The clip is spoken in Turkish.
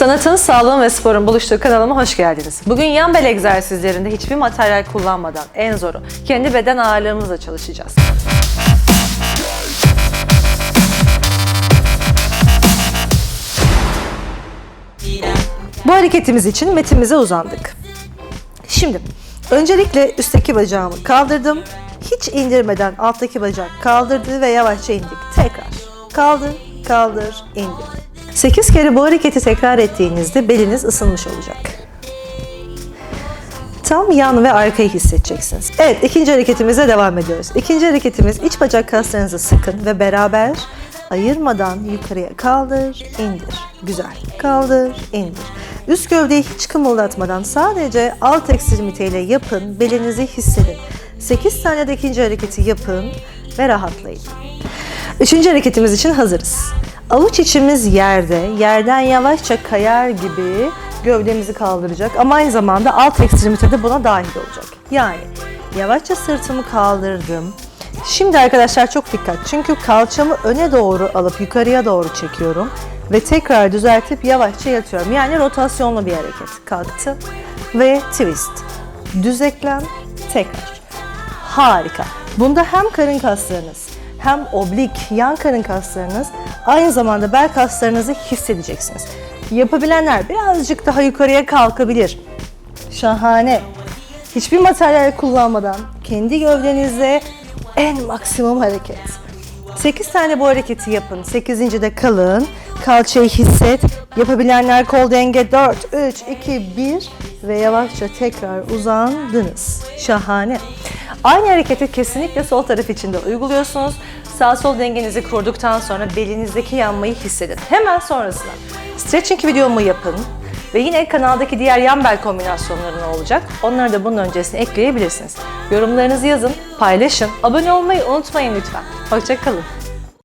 Sanatın, sağlığın ve sporun buluştuğu kanalıma hoş geldiniz. Bugün yan bel egzersizlerinde hiçbir materyal kullanmadan en zoru kendi beden ağırlığımızla çalışacağız. Bu hareketimiz için metimize uzandık. Şimdi öncelikle üstteki bacağımı kaldırdım. Hiç indirmeden alttaki bacak kaldırdı ve yavaşça indik. Tekrar kaldır, kaldır, indir. 8 kere bu hareketi tekrar ettiğinizde beliniz ısınmış olacak. Tam yan ve arkayı hissedeceksiniz. Evet ikinci hareketimize devam ediyoruz. İkinci hareketimiz iç bacak kaslarınızı sıkın ve beraber ayırmadan yukarıya kaldır, indir. Güzel. Kaldır, indir. Üst gövdeyi hiç kımıldatmadan sadece alt ekstremiteyle yapın, belinizi hissedin. 8 tane de ikinci hareketi yapın ve rahatlayın. Üçüncü hareketimiz için hazırız. Avuç içimiz yerde, yerden yavaşça kayar gibi gövdemizi kaldıracak ama aynı zamanda alt ekstremite de buna dahil olacak. Yani yavaşça sırtımı kaldırdım. Şimdi arkadaşlar çok dikkat çünkü kalçamı öne doğru alıp yukarıya doğru çekiyorum ve tekrar düzeltip yavaşça yatıyorum. Yani rotasyonlu bir hareket. Kalktım ve twist. Düz tekrar. Harika. Bunda hem karın kaslarınız hem oblik yan karın kaslarınız aynı zamanda bel kaslarınızı hissedeceksiniz. Yapabilenler birazcık daha yukarıya kalkabilir. Şahane. Hiçbir materyal kullanmadan kendi gövdenizle en maksimum hareket. 8 tane bu hareketi yapın. 8. de kalın. Kalçayı hisset. Yapabilenler kol denge 4, 3, 2, 1 ve yavaşça tekrar uzandınız. Şahane. Aynı hareketi kesinlikle sol taraf için de uyguluyorsunuz. Sağ sol dengenizi kurduktan sonra belinizdeki yanmayı hissedin. Hemen sonrasında stretching videomu yapın. Ve yine kanaldaki diğer yan bel kombinasyonları ne olacak? Onları da bunun öncesine ekleyebilirsiniz. Yorumlarınızı yazın, paylaşın, abone olmayı unutmayın lütfen. Hoşçakalın.